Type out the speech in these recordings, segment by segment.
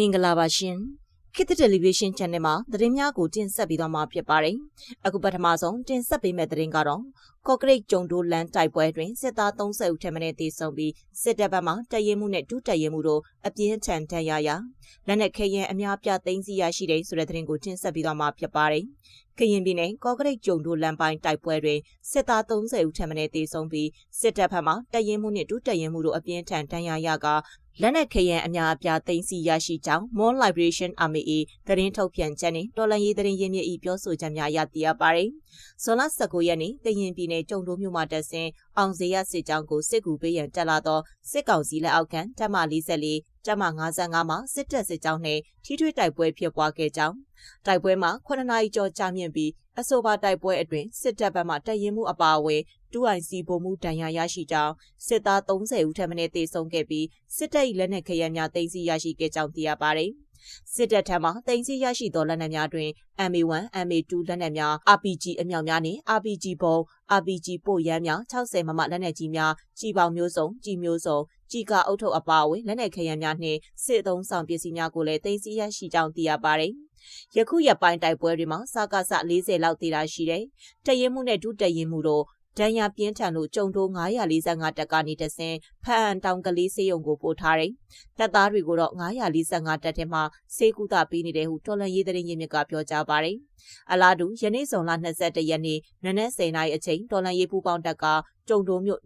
မင်္ဂလာပါရှင်ခေတ်တယ်လီဗီရှင်း channel မှာသတင်းများကိုတင်ဆက်ပေးသွားမှာဖြစ်ပါတယ်အခုပထမဆုံးတင်ဆက်ပေးမယ့်သတင်းကတော့ ကော့ကရိတ်ကျုံတိုးလန်တိုက်ပွဲတွင်စစ်သား30ဦးထက်မနည်းသေဆုံးပြီးစစ်တပ်ဘက်မှတရဲမှုနဲ့ဒုတရဲမှုတို့အပြင်းထန်ဒဏ်ရာရလက်နက်ခဲယံအများပြသိမ်းဆီးရရှိတဲ့ဆိုတဲ့သတင်းကိုတင်ဆက်ပေးသွားမှာဖြစ်ပါတယ်ကရင်ပြည်နယ်ကော့ကရိတ်ကျုံတိုးလန်ပိုင်းတိုက်ပွဲတွင်စစ်သား30ဦးထက်မနည်းသေဆုံးပြီးစစ်တပ်ဘက်မှတရဲမှုနဲ့ဒုတရဲမှုတို့အပြင်းထန်ဒဏ်ရာရကလက်နက်ခဲယံအများအပြားသိမ်းဆည်းရရှိကြောင်း Mon Liberation Army ၏သတင်းထုတ်ပြန်ချက်နှင့်တော်လှန်ရေးသတင်းရင်းမြစ်၏ပြောဆိုချက်များအရသိရပါသည်။ဇွန်လ19ရက်နေ့ကရင်ပြည်နယ်ကျုံတိုးမြို့မှာတက်ဆင်းအောင်စေရစစ်ကြောင်းကိုစစ်ကူပေးရန်တက်လာသောစစ်ကောင်စီလက်အောက်ခံတပ်မ44တပ်မ55မှာစစ်တပ်စစ်ကြောင်းနှင့်ထိထွေးတိုက်ပွဲဖြစ်ပွားခဲ့ကြောင်းတိုက်ပွဲမှာ9နာရီကျော်ကြာမြင့်ပြီးအဆိုပါတိုက်ပွဲအတွင်းစစ်တပ်ဘက်မှတရင်မှုအပါအဝင် 2IC ဗိုလ်မှူးတန်ရာရရှိကြောင်းစစ်သား30ဦးထပ်မံတေဆုံးခဲ့ပြီးစစ်တပ်၏လက်နက်ခဲယမ်းများသိမ်းဆည်းရရှိခဲ့ကြောင်းသိရပါတယ်။ စစ်တပ်ထံမှတင်စီရရှိသောလက်နက်များတွင် MA1, MA2 လက်နက်များ RPG အမြောက်များနှင့် RPG ဘုံ RPG ပို့ရမ်းများ60မမလက်နက်ကြီးများကြီးပေါင်းမျိုးစုံကြီးမျိုးစုံကြီးကအုပ်ထုပ်အပါအဝင်လက်နက်ခဲယမ်းများနှင့်စစ်အုံဆောင်ပစ္စည်းများကိုလည်းတင်စီရရှိကြောင်းသိရပါတယ်။ယခုရပိုင်းတိုက်ပွဲတွေမှာစကားဆ40လောက်တည်တာရှိတယ်။တရင်မှုနဲ့ဒုတရင်မှုတို့ ဒဏ်ရာပြင်းထန်လို့ကြုံတိုး945တက်ကနေတဆင်ဖအန်တောင်ကလေးစေးရုံကိုပို့ထားတယ်။တပ်သားတွေကိုတော့945တက်ထဲမှာစေကူတာပေးနေတယ်ဟုတော်လန်ရေးတဲ့ရင်းမြစ်ကပြောကြားပါတယ်။အလားတူယနေ့ဇွန်လ22ရက်နေ့နနက်10:00နာရီအချိန်တော်လန်ရေးပူပေါင်းတပ်ကကြုံတိုးမြို့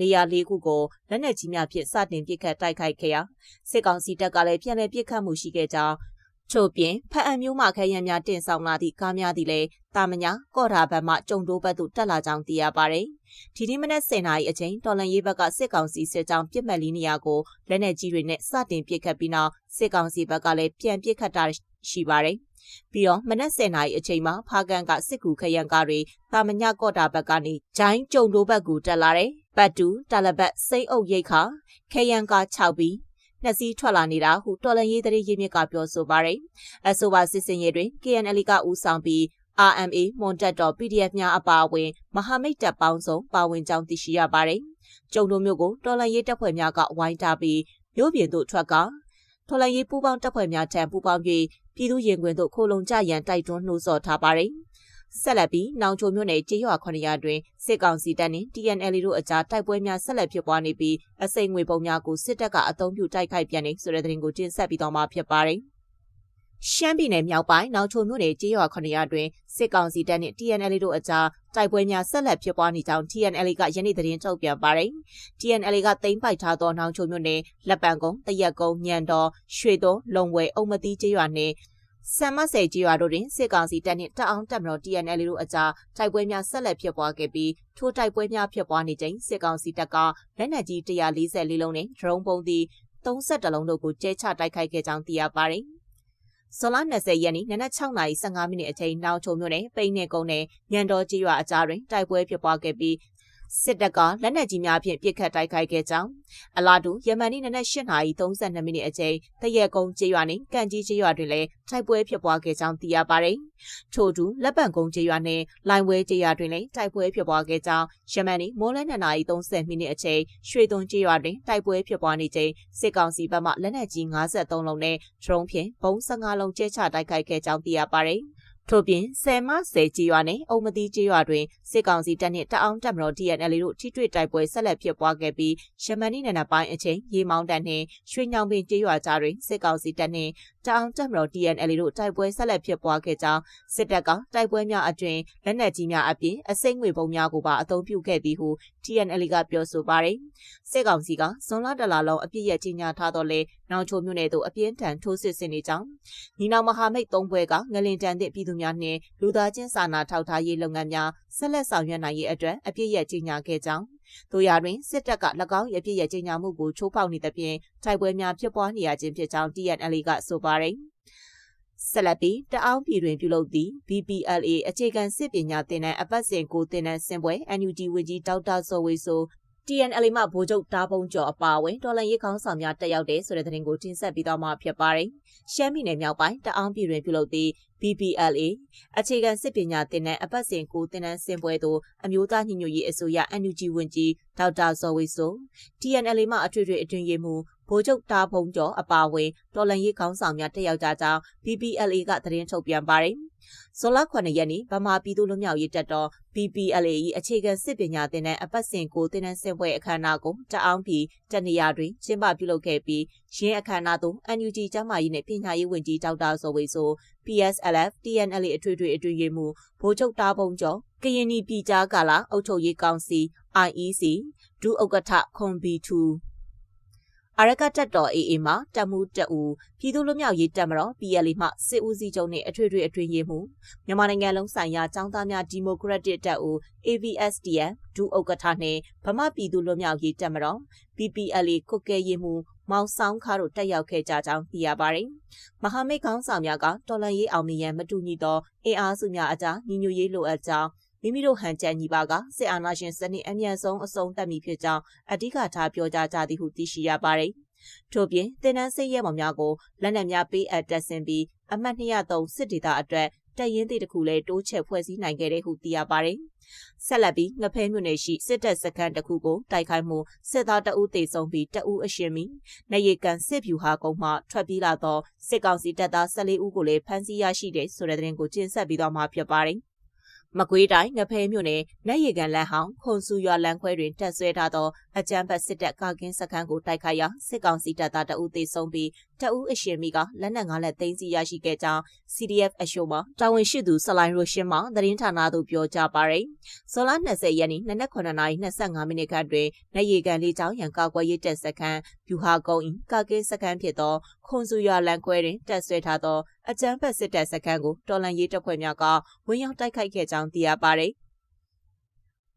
နေရာလေးခုကိုလက်နက်ကြီးများဖြင့်စတင်ပစ်ခတ်တိုက်ခိုက်ခဲ့ရာစစ်ကောင်စီတပ်ကလည်းပြန်လည်ပစ်ခတ်မှုရှိခဲ့ကြောင်း ချို့ပြင်ဖအံမျိုးမှခဲယံများတင်ဆောင်လာသည့်ကားများသည်လည်းတာမညာကော့တာဘက်မှကြုံတိုးဘက်သို့တက်လာကြောင်းသိရပါတယ်။ဒီနေ့မနက်10:00နာရီအချိန်တော်လန်ရေးဘက်ကစစ်ကောင်စီစစ်ကြောင်းပြစ်မှတ်လီနေရာကိုလက်နက်ကြီးတွေနဲ့စတင်ပစ်ခတ်ပြီးနောက်စစ်ကောင်စီဘက်ကလည်းပြန်ပစ်ခတ်တာရှိပါတယ်။ပြီးတော့မနက်10:00နာရီအချိန်မှာဖားကန်ကစစ်ကူခရံကားတွေတာမညာကော့တာဘက်ကနေဂျိုင်းကြုံတိုးဘက်ကိုတက်လာတယ်။ဘတ်တူတာလဘတ်စိမ့်အုပ်ရိတ်ခါခရံကား6ပြီး နှစ်စီးထွက်လာနေတာဟုတော်လန်ရေးတရေရင်းမြစ်ကပြောဆိုပါရယ်အဆိုပါစစ်စင်ရေးတွင် KNL ကဦးဆောင်ပြီး RMA မွန်တက်တော် PDF များအပါအဝင်မဟာမိတ်တပ်ပေါင်းစုံပါဝင်ကြောင်းသိရှိရပါတယ်။ကျုံတို့မျိုးကိုတော်လန်ရေးတပ်ဖွဲ့များကဝိုင်းထားပြီးမြို့ပြင်သို့ထွက်ကတော်လန်ရေးပူးပေါင်းတပ်ဖွဲ့များထံပူးပေါင်းပြီးပြည်သူရင်ခွင်သို့ခိုလုံကြရန်တိုက်တွန်းနှိုးဆော်ထားပါတယ်။ ဆက်လက်ပြီးနောင်ချိုမြို့နယ်ကျေးရွာ900တွင်စစ်ကောင်စီတပ်နှင့် TNL တို့အကြားတိုက်ပွဲများဆက်လက်ဖြစ်ပွားနေပြီးအစိမ့်ငွေပုံများကိုစစ်တပ်ကအုံပြုတိုက်ခိုက်ပြန်နေဆိုတဲ့သတင်းကိုတင်ဆက်ပြီးတော့မှာဖြစ်ပါတယ်။ရှမ်းပြည်နယ်မြောက်ပိုင်းနောက်ချုံမြို့နယ်ကျေးရွာ900တွင်စစ်ကောင်စီတပ်နှင့် TNL တို့အကြားတိုက်ပွဲများဆက်လက်ဖြစ်ပွားနေကြောင်း TNL ကယနေ့သတင်းထုတ်ပြန်ပါတယ်။ TNL ကသိမ်းပိုက်ထားသောနောက်ချုံမြို့နယ်လက်ပံကုန်းတရက်ကုန်းညံတော်ရွှေသွန်းလုံဝဲအုံမတိကျေးရွာနှင့် ဆမ်မဆယ်ကြီးရွာတို့တွင်စစ်ကောင်စီတပ်နှင့်တအောင်တပ်မတော် TNL တို့အကြားတိုက်ပွဲများဆက်လက်ဖြစ်ပွားခဲ့ပြီးထိုတိုက်ပွဲများဖြစ်ပွားနေချိန်စစ်ကောင်စီတပ်ကလက်နက်ကြီး144လုံးနဲ့ဒရုန်းပုံသည့်32လုံးတို့ကိုကျဲချတိုက်ခိုက်ခဲ့ကြောင်းသိရပါတယ်။ဇွန်လ20ရက်နေ့နနက်6:15မိနစ်အချိန်နောက်ချုံမြို့နယ်ပိန်းနေကုန်းနယ်ညံတော်ကြီးရွာအကြားတွင်တိုက်ပွဲဖြစ်ပွားခဲ့ပြီး စစ်တပ်ကလက်နက်ကြီးများဖြင့်ပစ်ခတ်တိုက်ခိုက်ခဲ့ကြောင်းအလားတူယမန်နေ့နနက်8:32မိနစ်အချိန်တရက်ကုန်းကျေးရွာနှင့်ကန်ကြီးကျေးရွာတွင်လည်းတိုက်ပွဲဖြစ်ပွားခဲ့ကြောင်းသိရပါတယ်။ထို့တူလက်ပံကုန်းကျေးရွာနှင့်လိုင်ဝဲကျေးရွာတွင်လည်းတိုက်ပွဲဖြစ်ပွားခဲ့ကြောင်းယမန်နေ့မိုးလ2:30မိနစ်အချိန်ရွှေသွန်းကျေးရွာတွင်တိုက်ပွဲဖြစ်ပွားနေချိန်စစ်ကောင်စီဘက်မှလက်နက်ကြီး53လုံးနဲ့ဒရုန်းဖြင့်ဘုံ15လုံးကျဲချတိုက်ခိုက်ခဲ့ကြောင်းသိရပါတယ်။ ထို့ပြင်ဆယ်မဆယ်ကြီးရွာနဲ့အုံမတိကြီးရွာတွင်စစ်ကောင်စီတပ်နှင့်တအောင်တပ်မတော် DNL တို့ထိတွေ့တိုက်ပွဲဆက်လက်ဖြစ်ပွားခဲ့ပြီးရှမန်နီနနပိုင်းအချိန်ရေမောင်းတပ်နှင့်ရွှေညောင်ပင်ကြီးရွာကြားတွင်စစ်ကောင်စီတပ်နှင့် တအောင်တပ်မတော် DNL တို့တိုက်ပွဲဆက်လက်ဖြစ်ပွားခဲ့ကြောင်းစစ်တပ်ကတိုက်ပွဲများအတွင်လက်နက်ကြီးများအပြင်အစိမ့်ငွေပုံများကိုပါအသုံးပြုခဲ့ပြီးဟု TNL ကပြောဆိုပါတယ်စစ်ကောင်စီကဇွန်လတလလုံးအပြစ်ရကြီးညာထားတော့လဲနောင်ချိုမြို့နယ်သို့အပြင်းထန်ထိုးစစ်ဆင်နေကြောင်းညီနောင်မဟာမိတ်သုံးဘွဲကငလင်တန်သည့်ပြည်သူများနှင့်လူသားချင်းစာနာထောက်ထားရေးလုပ်ငန်းများဆက်လက်ဆောင်ရွက်နိုင်ရေးအတွက်အပြည့်ရကြီးညာခဲ့ကြောင်း တို့ရတွင်စစ်တပ်က၎င်းရဲ့အပြည့်ရကြီးညာမှုကိုချိုးဖောက်နေသဖြင့်တိုက်ပွဲများဖြစ်ပွားနေရခြင်းဖြစ်ကြောင်း TNL ကဆိုပါတယ်ဆက်လက်ပြီးတအောင်းပြည်တွင်ပြုလုပ်သည့် BPLA အခြေခံစစ်ပညာသင်တန်းအပတ်စဉ်ကိုသင်တန်းဆင်ပွဲ NUG ဝန်ကြီးဒေါက်တာစောဝေဆို TNL မှဗိုလ်ချုပ်တားပုံကျော်အပါအဝင်တော်လန်ရေးခေါင်းဆောင်များတက်ရောက်တဲ့ဆိုတဲ့သတင်းကိုတင်ဆက်ပြီးတော့မှဖြစ်ပါတယ်။ရှမ်းပြည်နယ်မြောက်ပိုင်းတအောင်းပြည်တွင်ပြုလုပ်သည့် BPLA အခြေခံစစ်ပညာသင်တန်းအပတ်စဉ်ကိုသင်တန်းဆင်ပွဲသို့အမျိုးသားညီညွတ်ရေးအစိုးရ NUG ဝန်ကြီးဒေါက်တာဇော်ဝေဆို TNL မှအထွေထွေအတွင်ရေးမှူး ဗိုလ်ချုပ်တာဖုံကျော်အပါအဝင်တော်လန်ရေးခေါင်းဆောင်များတက်ရောက်ကြကြောင်း PPLA ကသတင်းထုတ်ပြန်ပါတယ်။ဇွန်လ9ရက်နေ့ဗမာပြည်သူ့လူမျိုးရေးတပ်တော် PPLA ၏အခြေခံစစ်ပညာသင်တန်းအပတ်စဉ်ကိုသင်တန်းဆင်ပွဲအခမ်းအနားကိုတအောင်ပြည်တနေရာတွင်ကျင်းပပြုလုပ်ခဲ့ပြီးရင်းအခမ်းအနားသို့ NUG ကျန်းမာရေးနှင့်ပညာရေးဝန်ကြီးဒေါက်တာဇော်ဝေဆို PSLF TNLA အထွေထွေအတွင်းရေးမှူးဗိုလ်ချုပ်တာဖုံကျော်ကရင်နီပြည်ကြားကာလာအုပ်ချုပ်ရေးကောင်စီ IEC ဒုဥက္ကဋ္ဌခွန်ဘီ2 အရကတက်တော် AA မှာတက်မှုတက်ဦးပြည်သူ့လူမျိုးရေးတက်မတော် PLA မှစစ်ဦးစီးချုပ်နှင့်အထွေထွေအတွင်းရေးမှူးမြန်မာနိုင်ငံလုံးဆိုင်ရာចောင်းသားများဒီမိုကရက်တစ်တပ်ဦး AVSDF ဒုဥက္ကဋ္ဌနှင့်ဗမာပြည်သူ့လူမျိုးရေးတက်မတော် PPLA ကုတ်ကဲရေးမှူးမောင်ဆောင်ခါတို့တက်ရောက်ခဲ့ကြကြောင်းသိရပါတယ်။မဟာမိတ်ခေါင်းဆောင်များကတော်လန်ရေးအောင်မြင်ရန်မတူညီသောအင်အားစုများအကြားညီညွတ်ရေးလိုအပ်ကြောင်း မိမိတို့ဟန်ချက်ညီပါကစစ်အာဏာရှင်စနစ်အမြန်ဆုံးအဆုံးသတ်မည်ဖြစ်ကြောင်းအဓိကထားပြောကြားကြသည်ဟုသိရှိရပါတယ်။ထို့ပြင်တင်နန်းစိတ်ရဲမောင်များကိုလက်နက်များပေးအပ်တက်ဆင်ပြီးအမှတ်203စစ်ဒေသအတွက်တပ်ရင်းသေးတစ်ခုလည်းတိုးချဲ့ဖွဲ့စည်းနိုင်ခဲ့တဲ့ဟုသိရပါတယ်။ဆက်လက်ပြီးငဖဲမြို့နယ်ရှိစစ်တပ်စခန်းတစ်ခုကိုတိုက်ခိုက်မှုစစ်သားတအုပ်သေဆုံးပြီးတအုပ်အရှင်မီနေရီကန်စစ်ဖြူဟာကုန်းမှထွက်ပြေးလာသောစစ်ကောင်စီတပ်သား14ဦးကိုလည်းဖမ်းဆီးရရှိတဲ့ဆိုတဲ့သတင်းကိုကျင်းဆက်ပြီးတော့မှဖြစ်ပါတယ်။ မကွေးတိုင်းငဖဲမြို့နယ်နတ်ရီကန်လမ်းဟောင်းခွန်စုရွာလမ်းခွဲတွင်တက်ဆွဲထားသောအကြမ်းဖက်စစ်တပ်ကာကင်းစခန်းကိုတိုက်ခိုက်ရာစစ်ကောင်စီတပ်သားတအုပ်သေဆုံးပြီး တအုပ်အရှင်မိကလက်နက်ငါးလက်သိမ်းဆီးရရှိခဲ့ကြောင်း CDF အရှို့မှာတာဝန်ရှိသူဆလိုင်းရိုရှင်းမှသတင်းဌာနသို့ပြောကြားပါရယ်။ဇွန်လ20ရက်နေ့နနက်9:25မိနစ်ခန့်တွင်နတ်ရီကန်လေးချောင်းရန်ကာကွယ်ရေးတပ်စခန်းဗျူဟာကုန်း၏ကာကင်းစခန်းဖြစ်သောခွန်စုရွာလမ်းခွဲတွင်တက်ဆွဲထားသောအကြမ်းဖက်စစ်တပ်စခန်းကိုတော်လန်ရေးတပ်ဖွဲ့များကဝင်ရောက်တိုက်ခိုက်ခဲ့ကြောင်းသိရပါရယ်။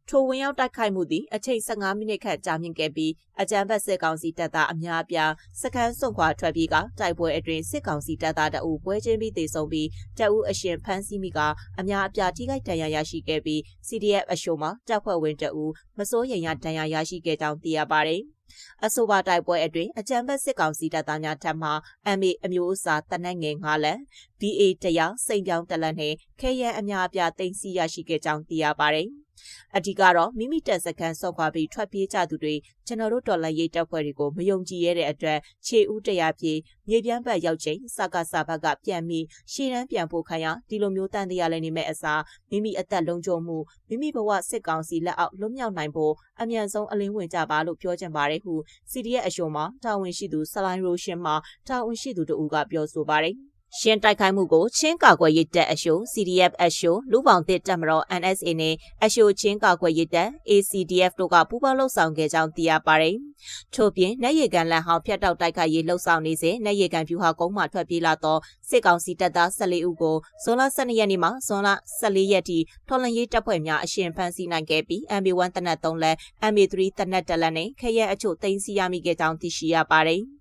ထိုဝင်ရောက်တိုက်ခိုက်မှုသည်အချိန်15မိနစ်ခန့်ကြာမြင့်ခဲ့ပြီးအကြမ်းဖက်စစ်ကောင်စီတပ်သားအများအပြားစခန်းစွန့်ခွာထွက်ပြေးကတိုက်ပွဲအတွင်းစစ်ကောင်စီတပ်သားတအုပ်ပွဲချင်းပြီးတေဆုံးပြီးတအုပ်အရှင်ဖမ်းဆီးမိကအများအပြားထိခိုက်ဒဏ်ရာရရှိခဲ့ပြီး CDF အရှို့မှာတပ်ဖွဲ့ဝင်တအုပ်မစိုးရိမ်ရဒဏ်ရာရရှိခဲ့ကြောင်းသိရပါတယ်။အဆိုပါတိုက်ပွဲအတွင်းအကြမ်းဖက်စစ်ကောင်စီတပ်သားများထပ်မံ MA အမျိုးအစားတနက်ငယ်9လက် BA တရားစိန်ပြောင်းတလက်နဲ့ခဲရန်အများအပြားတင်စီရရှိခဲ့ကြောင်းသိရပါတယ်။ အဓိကတော့မိမိတက်စခန်းဆော့ခွာပြီးထွက်ပြေးကြသူတွေကျွန်တော်တို့တော်လှန်ရေးတပ်ဖွဲ့တွေကိုမယုံကြည်ရတဲ့အတွက်ခြေဦးတရားပြေးမြေပြန်းဘက်ရောက်ချိန်စကားစာဘက်ကပြန်ပြီးရှေ့တန်းပြန်ဖို့ခံရဒီလိုမျိုးတန်တရားလည်းနေမဲ့အစားမိမိအသက်လုံးကျုံမှုမိမိဘဝစစ်ကောင်စီလက်အောက်လွတ်မြောက်နိုင်ဖို့အမြန်ဆုံးအလင်းဝင်ကြပါလို့ပြောချင်ပါတယ်ဟု CDF အရှုံးမှာတာဝန်ရှိသူဆလိုင်းရိုရှင်မှာတာဝန်ရှိသူတို့ကပြောဆိုပါတယ် ရှင်းတိုက်ခိုက်မှုကိုချင်းကာကွယ်ရေးတပ်အရှို့ CDF အရှို့လူပောင်သစ်တပ်မတော် NSA နဲ့အရှို့ချင်းကာကွယ်ရေးတပ် ACDF တို့ကပူးပေါင်းလှုပ်ဆောင်ခဲ့ကြောင်းသိရပါတယ်။ထို့ပြင်နက်ရီကန်လန်ဟောင်းဖျက်တောက်တိုက်ခိုက်ရေးလှုပ်ဆောင်နေစဉ်နက်ရီကန်ဖြူဟာကုန်းမှထွက်ပြေးလာသောစစ်ကောင်စီတပ်သား14ဦးကိုဇွန်လ12ရက်နေ့မှဇွန်လ14ရက်ထိထော်လန်ရေးတပ်ဖွဲ့များအရှင်ဖမ်းဆီးနိုင်ခဲ့ပြီး MB1 တနက်3လက် MB3 တနက်တလက်နဲ့ခရဲအချို့သိမ်းဆီးရမိခဲ့ကြောင်းသိရှိရပါတယ်။